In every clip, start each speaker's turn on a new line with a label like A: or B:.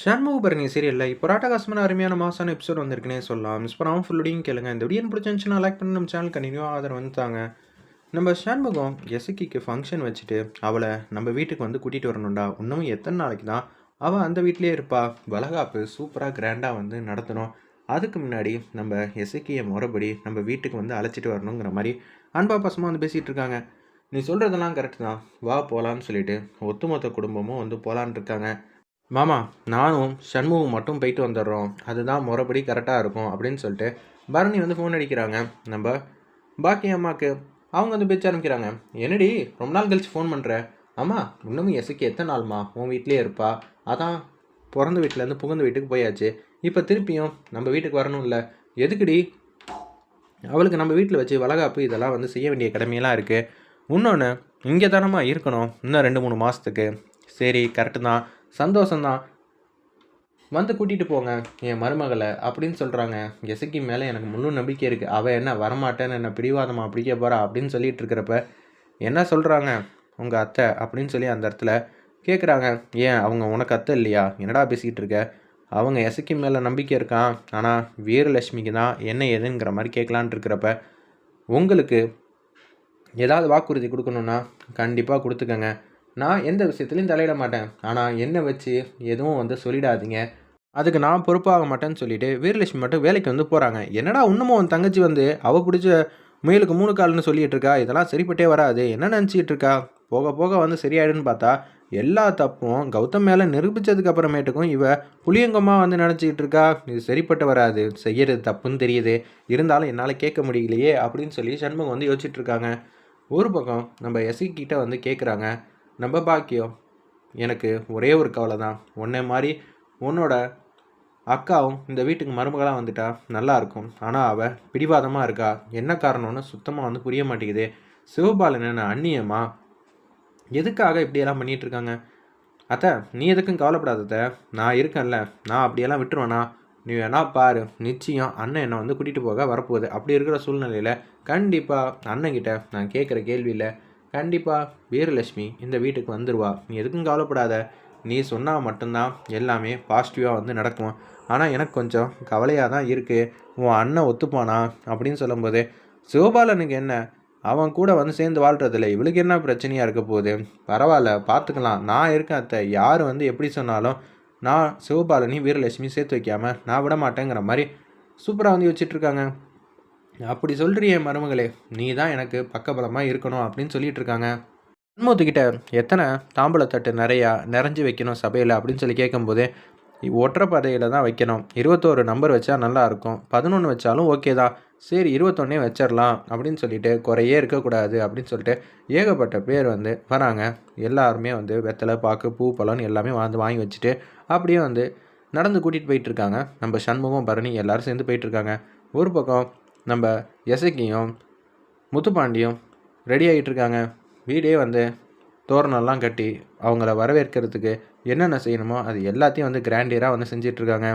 A: ஷண்முகபரணி சீரியலில் இப்போ ராட்டகாசமான அருமையான மாசான எபிசோட் வந்திருக்குனே சொல்லலாம். மிஸ் பண்ணாமல் ஃபுல்லுடையும் கேளுங்க. இந்த வீடியோ பிடிச்சிருந்துச்சுன்னா லைக் பண்ணி நம்ம சேனல் கண்டினியூ ஆதரவு வந்துட்டாங்க நம்ம ஷண்முகம் எசக்கிக்கு ஃபங்க்ஷன் வச்சுட்டு அவளை நம்ம வீட்டுக்கு வந்து கூட்டிகிட்டு வரணும்டா. இன்னமும் எத்தனை நாளைக்கு தான் அவள் அந்த வீட்லேயே இருப்பா. வளகாப்பு சூப்பராக கிராண்டாக வந்து நடத்தணும். அதுக்கு முன்னாடி நம்ம எசக்கியை முறைப்படி நம்ம வீட்டுக்கு வந்து அழைச்சிட்டு வரணுங்கிற மாதிரி அன்பா பசமாக வந்து பேசிகிட்டு இருக்காங்க. நீ சொல்கிறதெல்லாம் கரெக்டு தான். வா போகலான்னு சொல்லிட்டு ஒத்துமொத்த குடும்பமும் வந்து போகலான்னு இருக்காங்க. மாமா நானும் சண்முகம் மட்டும் போயிட்டு வந்துடுறோம். அதுதான் முறைப்படி கரெக்டாக இருக்கும் அப்படின்னு சொல்லிட்டு பரணி வந்து ஃபோன் அடிக்கிறாங்க. நம்ம பாக்கி அம்மாவுக்கு அவங்க வந்து பேச்ச ஆரம்பிக்கிறாங்க. என்னடி ரொம்ப நாள் கழிச்சு ஃபோன் பண்ணுற அம்மா இன்னமும் எசுக்கு எத்தனை நாள்மா? உன் வீட்லேயே இருப்பா. அதான் பிறந்த வீட்டிலேருந்து புகுந்த வீட்டுக்கு போயாச்சு. இப்போ திருப்பியும் நம்ம வீட்டுக்கு வரணும் இல்லை எதுக்குடி? அவளுக்கு நம்ம வீட்டில் வச்சு வளகாப்பு இதெல்லாம் வந்து செய்ய வேண்டிய கடமையெல்லாம் இருக்குது இன்னொன்று இங்கே தானம்மா இருக்கணும். இன்னும் ரெண்டு மூணு மாதத்துக்கு சரி கரெக்டு தான். சந்தோஷந்தான் வந்து கூட்டிகிட்டு போங்க என் மருமகளை அப்படின்னு சொல்கிறாங்க எசக்கி மேலே எனக்கு முழு நம்பிக்கை இருக்குது அவள் என்ன வரமாட்டேன்னு என்ன பிடிவாதமாக பிடிக்க போகிறா அப்படின்னு சொல்லிட்டு இருக்கிறப்ப என்ன சொல்கிறாங்க உங்கள் அத்தை அப்படின்னு சொல்லி அந்த இடத்துல கேட்குறாங்க ஏன் அவங்க உனக்கு அத்தை இல்லையா? என்னடா பேசிக்கிட்டு இருக்க? அவங்க எசக்கி மேலே நம்பிக்கை இருக்கான். ஆனால் வீரலட்சுமிக்கு தான் என்ன ஏதுங்கிற மாதிரி கேட்கலான்ட்டு இருக்கிறப்ப உங்களுக்கு ஏதாவது வாக்குறுதி கொடுக்கணுன்னா கண்டிப்பாக கொடுத்துக்கங்க. நான் எந்த விஷயத்துலையும் தலையிட மாட்டேன். ஆனால் என்னை வச்சு எதுவும் வந்து சொல்லிடாதீங்க. அதுக்கு நான் பொறுப்பாக மாட்டேன்னு சொல்லிட்டு வீரலட்சுமி மட்டும் வேலைக்கு வந்து போகிறாங்க என்னடா இன்னமும் உன் தங்கச்சி வந்து? அவள் பிடிச்ச முயலுக்கு மூணு கால்னு சொல்லிட்டு இருக்கா? இதெல்லாம் சரிப்பட்டே வராது. என்ன நினச்சிக்கிட்டு இருக்கா? போக போக வந்து சரியாயிடுன்னு பார்த்தா எல்லா தப்பும் கௌதம் மேலே நிரூபித்ததுக்கு அப்புறமேட்டுக்கும் இவ புளியங்கமாக வந்து நினச்சிக்கிட்டு இருக்கா? இது சரிப்பட்டு வராது. செய்யறது தப்புன்னு தெரியுது. இருந்தாலும் என்னால் கேட்க முடியலையே அப்படின்னு சொல்லி சண்முகம் வந்து யோசிச்சுட்டு இருக்காங்க. ஒரு பக்கம் நம்ம எஸ்சி கிட்ட வந்து கேட்குறாங்க நம்ம பாக்கியம். எனக்கு ஒரே ஒரு கவலை தான் உன்னை மாதிரி உன்னோட அக்காவும் இந்த வீட்டுக்கு மருமகளாக வந்துட்டா நல்லா இருக்கும். ஆனால் அவள் பிடிவாதமாக இருக்கா? என்ன காரணம்னு சுத்தமாக வந்து புரிய மாட்டேங்குது. சிவபாலன் என்ன அந்நியமா? எதுக்காக இப்படியெல்லாம் பண்ணிகிட்ருக்காங்க அத்தை நீ எதுக்கும் கவலைப்படாதத நான் இருக்கேன்ல. நான் அப்படியெல்லாம் விட்டுருவேனா? நீ வேணா பாரு. நிச்சயம் அண்ணன் என்னை வந்து கூட்டிகிட்டு போக வரப்போகுது. அப்படி இருக்கிற சூழ்நிலையில் கண்டிப்பாக அண்ணன்கிட்ட நான் கேட்குற கேள்வியில் கண்டிப்பாக வீரலட்சுமி இந்த வீட்டுக்கு வந்துடுவா நீ எதுக்கும் கவலைப்படாத. நீ சொன்னால் மட்டும்தான் எல்லாமே பாசிட்டிவாக வந்து நடக்கும். ஆனால் எனக்கு கொஞ்சம் கவலையாக தான் இருக்குது உன் அண்ணன் ஒத்துப்பானா? அப்படின்னு சொல்லும்போது சிவபாலனுக்கு என்ன? அவன் கூட வந்து சேர்ந்து வாழ்கிறதில்ல இவளுக்கு என்ன பிரச்சனையாக இருக்க போகுது? பரவாயில்ல பார்த்துக்கலாம் நான் இருக்கேன் அத்தை. யார் வந்து எப்படி சொன்னாலும் நான் சிவபாலனி வீரலட்சுமி சேர்த்து வைக்காமல் நான் விட மாட்டேங்கிற மாதிரி சூப்பராக வந்து வச்சிட்ருக்காங்க அப்படி சொல்கிறியே மருமகளே நீ தான் எனக்கு பக்கபலமாக இருக்கணும் அப்படின்னு சொல்லிட்டு இருக்காங்க சண்முகத்துக்கிட்ட எத்தனை தாம்பூலத்தட்டு நிறையா நிறைஞ்சு வைக்கணும் சபையில் அப்படின்னு சொல்லி கேட்கும்போது ஒற்றைப்படையில் தான் வைக்கணும். இருபத்தோரு நம்பர் வச்சா நல்லாயிருக்கும் பதினொன்று வச்சாலும் ஓகே தான். சரி இருபத்தொன்னே வச்சிடலாம் அப்படின்னு சொல்லிட்டு குறையே இருக்கக்கூடாது அப்படின்னு சொல்லிட்டு ஏகப்பட்ட பேர் வந்து வராங்க. எல்லாருமே வந்து வெத்தலை பாக்கு பூ பழம்னு எல்லாமே வந்து வாங்கி வச்சுட்டு அப்படியே வந்து நடந்து கூட்டிகிட்டு போயிட்டுருக்காங்க நம்ம சண்முகம் பரணி எல்லோரும் சேர்ந்து போயிட்டுருக்காங்க ஒரு பக்கம் நம்ம எசக்கியும் முத்துப்பாண்டியும் ரெடி ஆகிட்டுருக்காங்க வீடே வந்து தோரணம்லாம் கட்டி அவங்கள வரவேற்கிறதுக்கு என்னென்ன செய்யணுமோ அது எல்லாத்தையும் வந்து கிராண்டியராக வந்து செஞ்சிட்ருக்காங்க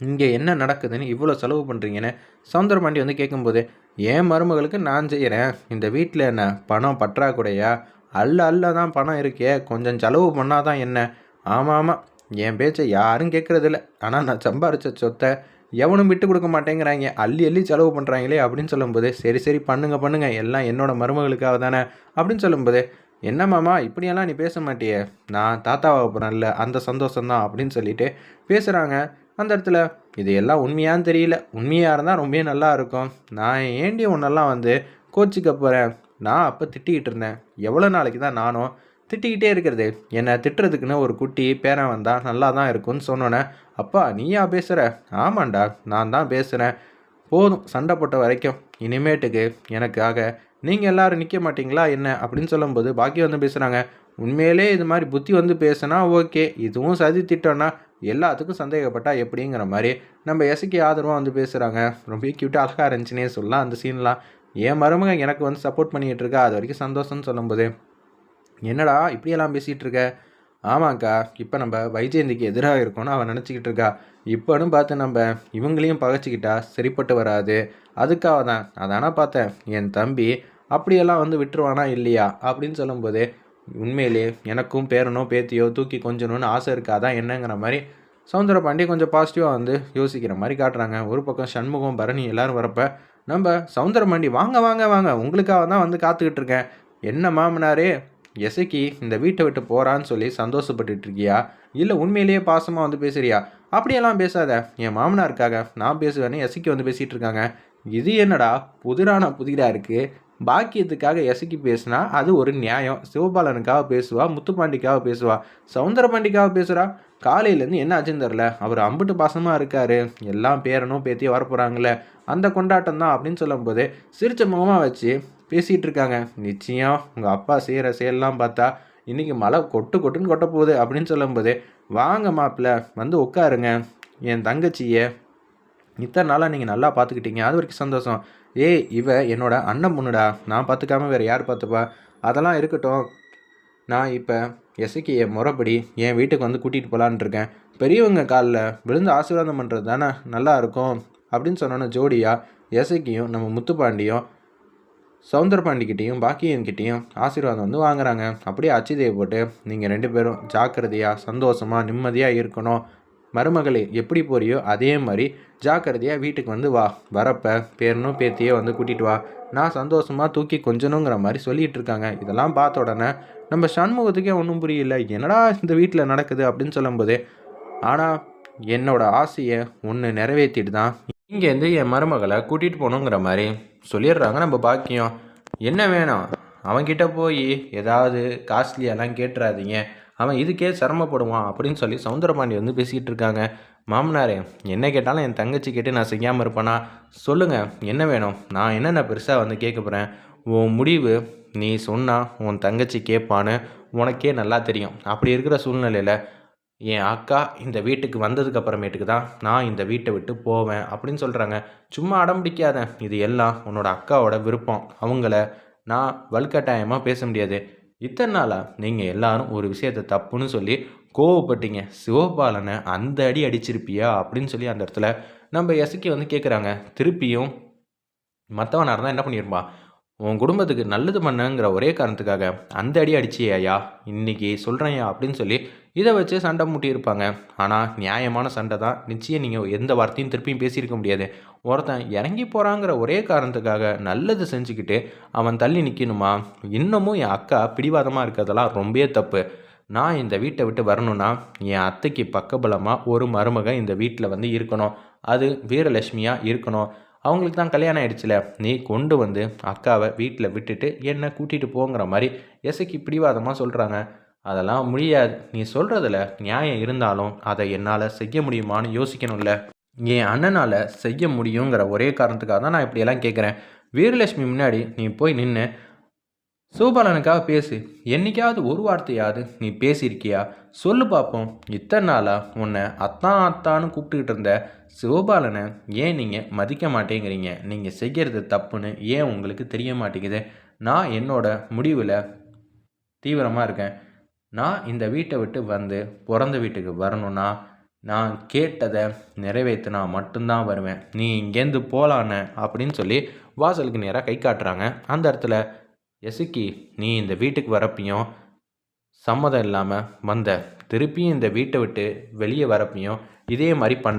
A: இங்கே என்ன நடக்குதுன்னு இவ்வளோ செலவு பண்ணுறீங்கன்னு சவுந்தரபாண்டி வந்து கேட்கும்போது என் மருமகளுக்கு நான் செய்கிறேன் இந்த வீட்டில் என்ன பணம் பற்றாக்குறையா? அல்ல அல்ல தான் பணம் இருக்கே கொஞ்சம் செலவு பண்ணால் தான் என்ன? ஆமாம் ஆமாம் என் பேச்சை யாரும் கேட்குறதில்ல ஆனால் நான் சம்பாரித்த சொத்தை எவனும் விட்டு கொடுக்க மாட்டேங்கிறாங்க. அள்ளி அள்ளி செலவு பண்ணுறாங்களே அப்படின்னு சொல்லும்போது சரி சரி பண்ணுங்க பண்ணுங்கள் எல்லாம் என்னோடய மருமகளுக்காக தானே அப்படின்னு சொல்லும்போது என்ன மாமா இப்படியெல்லாம் நீ பேச மாட்டியே? நான் தாத்தாவாக போகிறேன்ல அந்த சந்தோஷம்தான் அப்படின்னு சொல்லிட்டு பேசுகிறாங்க அந்த இடத்துல இது எல்லாம் உண்மையான்னு தெரியல. உண்மையாக இருந்தால் ரொம்ப நல்லா இருக்கும். நான் ஏண்டி ஒன்றெல்லாம் வந்து கோச்சிக்க போகிறேன் நான் அப்போ திட்டிக்கிட்டு இருந்தேன். எவ்வளோ நாளைக்கு தான் நானும் திட்டிக்கிட்டே இருக்கிறது. என்னை திட்டுறதுக்குன்னு ஒரு குட்டி பேரன் வந்தால் நல்லா தான் இருக்கும்னு சொன்னோன்னே அப்பா நீயா பேசுகிற ஆமாண்டா நான் தான் பேசுகிறேன் போதும் சண்டை போட்ட வரைக்கும். இனிமேட்டுக்கு எனக்காக நீங்கள் எல்லோரும் நிற்க மாட்டிங்களா என்ன? அப்படின்னு சொல்லும்போது பாக்கி வந்து பேசுகிறாங்க உண்மையிலே இது மாதிரி புத்தி வந்து பேசுனா ஓகே இதுவும் சதி திட்டம்னா எல்லாத்துக்கும் சந்தேகப்பட்டா எப்படிங்கிற மாதிரி நம்ம எசுக்கு ஆதரவாக வந்து பேசுகிறாங்க ரொம்ப க்யூட்டாக அழகாக இருந்துச்சுன்னே சொல்லலாம் அந்த சீன்லாம் என் மருமக எனக்கு வந்து சப்போர்ட் பண்ணிகிட்டு இருக்கா அது வரைக்கும் சந்தோஷம்னு சொல்லும்போது. என்னடா இப்படியெல்லாம் பேசிகிட்டு இருக்க ஆமாக்கா இப்போ நம்ம வைஜெயந்திக்கு எதிராக இருக்கோம்னு அவன் நினச்சிக்கிட்டு இருக்கா. இப்போன்னு பார்த்து நம்ம இவங்களையும் பகைச்சிக்கிட்டா சரிப்பட்டு வராது. அதுக்காக தான் அதானா பார்த்தேன். என் தம்பி அப்படியெல்லாம் வந்து விட்டுருவானா இல்லையா? அப்படின்னு சொல்லும்போது உண்மையிலே எனக்கும் பேரனோ பேத்தியோ தூக்கி கொஞ்சணும்னு ஆசை இருக்காதான் என்னங்கிற மாதிரி சவுந்தர பாண்டி கொஞ்சம் பாசிட்டிவாக வந்து யோசிக்கிற மாதிரி காட்டுறாங்க. ஒரு பக்கம் சண்முகம் பரணி எல்லாரும் வரப்ப நம்ம சவுந்தரபாண்டி வாங்க வாங்க வாங்க உங்களுக்காக தான் வந்து காத்துக்கிட்டு இருக்கேன். என்ன மாமனாரே எசைக்கு இந்த வீட்டை விட்டு போகிறான்னு சொல்லி சந்தோஷப்பட்டுட்டு இருக்கியா இல்லை உண்மையிலேயே பாசமாக வந்து பேசுறியா? அப்படியெல்லாம் பேசாத. என் மாமனாருக்காக நான் பேசுவேன்னு எசைக்கு வந்து பேசிகிட்டு இருக்காங்க இது என்னடா? புதிரான புதிராக இருக்குது பாக்கியத்துக்காக எசைக்கு பேசுனா அது ஒரு நியாயம். சிவபாலனுக்காக பேசுவா முத்துப்பாண்டிக்காக பேசுவா. சவுந்தரபாண்டிக்காக பேசுகிறா காலையிலேருந்து என்ன ஆச்சுன்னு தெரில அவர் அம்புட்டு பாசமாக இருக்கார். எல்லாம் பேரனும் பேத்தியும் வரப்போகிறாங்களே அந்த கொண்டாட்டம் தான் அப்படின்னு சொல்லும்போது சிரிச்ச முகமாக வச்சு பேசிகிட்டு இருக்காங்க நிச்சயம் உங்கள் அப்பா செய்கிற செயல்லாம் பார்த்தா இன்றைக்கி மழை கொட்டு கொட்டுன்னு கொட்ட போகுது அப்படின்னு சொல்லும்போது வாங்க மாப்பிள்ள வந்து உட்காருங்க. என் தங்கச்சியை இத்தனை நாளாக நீங்கள் நல்லா பார்த்துக்கிட்டீங்க. அது வரைக்கும் சந்தோஷம். ஏய் இவ என்னோட அண்ணன் பொண்ணுடா. நான் பார்த்துக்காம வேறு யார் பார்த்துப்பா? அதெல்லாம் இருக்கட்டும். நான் இப்போ எசைக்கு என் முறைப்படி என் வீட்டுக்கு வந்து கூட்டிகிட்டு போகலான் இருக்கேன் பெரியவங்க காலில் விழுந்து ஆசீர்வாதம் பண்ணுறது தானே நல்லா இருக்கும். அப்படின்னு சொன்னோன்னே ஜோடியாக எசைக்கியும் நம்ம முத்துப்பாண்டியும் சவுந்தரபாண்டிக்கிட்டேயும் பாக்கியன்கிட்டேயும் ஆசீர்வாதம் வந்து வாங்குறாங்க. அப்படியே அச்சுதையை போட்டு நீங்கள் ரெண்டு பேரும் ஜாக்கிரதையாக சந்தோஷமாக நிம்மதியாக இருக்கணும். மருமகளே எப்படி போறியோ அதே மாதிரி ஜாக்கிரதையாக வீட்டுக்கு வந்து வா. வரப்ப பேரனும் பேத்தியே வந்து கூட்டிகிட்டு வா. நான் சந்தோஷமாக தூக்கி கொஞ்சணுங்கிற மாதிரி சொல்லிகிட்டு இருக்காங்க. இதெல்லாம் பார்த்த உடனே நம்ம சண்முகத்துக்கே ஒன்றும் புரியல. என்னடா இந்த வீட்டில் நடக்குது அப்படின்னு சொல்லும்போது ஆனால் என்னோடய ஆசையை ஒன்று நிறைவேற்றிட்டு தான் இங்கேருந்து என் மருமகளை கூட்டிகிட்டு போகணுங்கிற மாதிரி சொல்லிடுறாங்க நம்ம பாக்கியம். என்ன வேணும்? அவன்கிட்ட போய் ஏதாவது காஸ்ட்லியெல்லாம் கேட்டுறாதீங்க. அவன் இதுக்கே சிரமப்படுவான் அப்படின்னு சொல்லி சவுந்தரபாண்டி வந்து பேசிக்கிட்டு இருக்காங்க. மாமனாரே என்ன கேட்டாலும் என் தங்கச்சி கேட்டு நான் செய்யாமல் இருப்பேனா? சொல்லுங்கள் என்ன வேணும்? நான் என்னென்ன பெருசாக வந்து கேட்க போகிறேன் உன் முடிவு நீ சொன்னால் உன் தங்கச்சி கேட்பான்னு உனக்கே நல்லா தெரியும். அப்படி இருக்கிற சூழ்நிலையில் என் அக்கா இந்த வீட்டுக்கு வந்ததுக்கு அப்புறமேட்டுக்கு தான் நான் இந்த வீட்டை விட்டு போவேன் அப்படின்னு சொல்கிறாங்க சும்மா அடம் பிடிக்காத இது எல்லாம் உன்னோட அக்காவோட விருப்பம். அவங்கள நான் வலுக்கட்டாயமாக பேச முடியாது. இத்தனை நாளாக நீங்கள் எல்லாரும் ஒரு விஷயத்தை தப்புன்னு சொல்லி கோவப்பட்டீங்க. சிவபாலனை அந்த அடி அடிச்சிருப்பியா அப்படின்னு சொல்லி அந்த இடத்துல நம்ம எசக்கி வந்து கேட்குறாங்க திருப்பியும் மற்றவனாக இருந்தால் என்ன பண்ணியிருப்பான் உன் குடும்பத்துக்கு நல்லது பண்ணுங்கிற ஒரே காரணத்துக்காக அந்த அடி அடிச்சியாயா இன்னைக்கு சொல்கிறேயா அப்படின்னு சொல்லி இதை வச்சு சண்டை முட்டியிருப்பாங்க ஆனால் நியாயமான சண்டை தான். நிச்சயம் நீங்கள் எந்த வார்த்தையும் திருப்பியும் பேசியிருக்க முடியாது. ஒருத்தன் இறங்கி போகிறாங்கிற ஒரே காரணத்துக்காக நல்லது செஞ்சுக்கிட்டு அவன் தள்ளி நிற்கணுமா இன்னமும் என் அக்கா பிடிவாதமாக இருக்கிறதெல்லாம் ரொம்பவே தப்பு. நான் இந்த வீட்டை விட்டு வரணும்னா என் அத்தைக்கு பக்கபலமாக ஒரு மருமக இந்த வீட்டில் வந்து இருக்கணும். அது வீரலட்சுமியாக இருக்கணும். அவங்களுக்கு தான் கல்யாணம் ஆயிடுச்சுல. நீ கொண்டு வந்து அக்காவை வீட்டில் விட்டுட்டு என்னை கூட்டிகிட்டு போங்கிற மாதிரி எசைக்கு பிடிவாதமாக சொல்கிறாங்க அதெல்லாம் முடியாது. நீ சொல்கிறதுல நியாயம் இருந்தாலும் அதை என்னால் செய்ய முடியுமான்னு யோசிக்கணும்ல. என் அண்ணனால் செய்ய முடியுங்கிற ஒரே காரணத்துக்காக தான் நான் இப்படியெல்லாம் கேட்குறேன் வீரலட்சுமி முன்னாடி நீ போய் நின்று சூபாலனுக்காக பேசு. என்னைக்காவது ஒரு வார்த்தையாவது நீ பேசியிருக்கியா? சொல்லு பார்ப்போம் இத்தனை நாளாக உன்னை அத்தான் அத்தான்னு கூப்பிட்டுக்கிட்டு இருந்த சிவபாலனை ஏன் நீங்கள் மதிக்க மாட்டேங்கிறீங்க? நீங்கள் செய்கிறது தப்புன்னு ஏன் உங்களுக்கு தெரிய மாட்டேங்குது? நான் என்னோட முடிவில் தீவிரமாக இருக்கேன். நான் இந்த வீட்டை விட்டு வந்து பிறந்த வீட்டுக்கு வரணும்னா நான் கேட்டதை நிறைவேற்றினா மட்டும்தான் வருவேன். நீ இங்கேருந்து போகலான்னு அப்படின்னு சொல்லி வாசலுக்கு நேராக கை காட்டுறாங்க. அந்த இடத்துல எசுக்கி நீ இந்த வீட்டுக்கு வரப்பையும் சம்மதம் இல்லாமல் வந்த. திருப்பியும் இந்த வீட்டை விட்டு வெளியே வரப்பையும் இதே மாதிரி பண்ண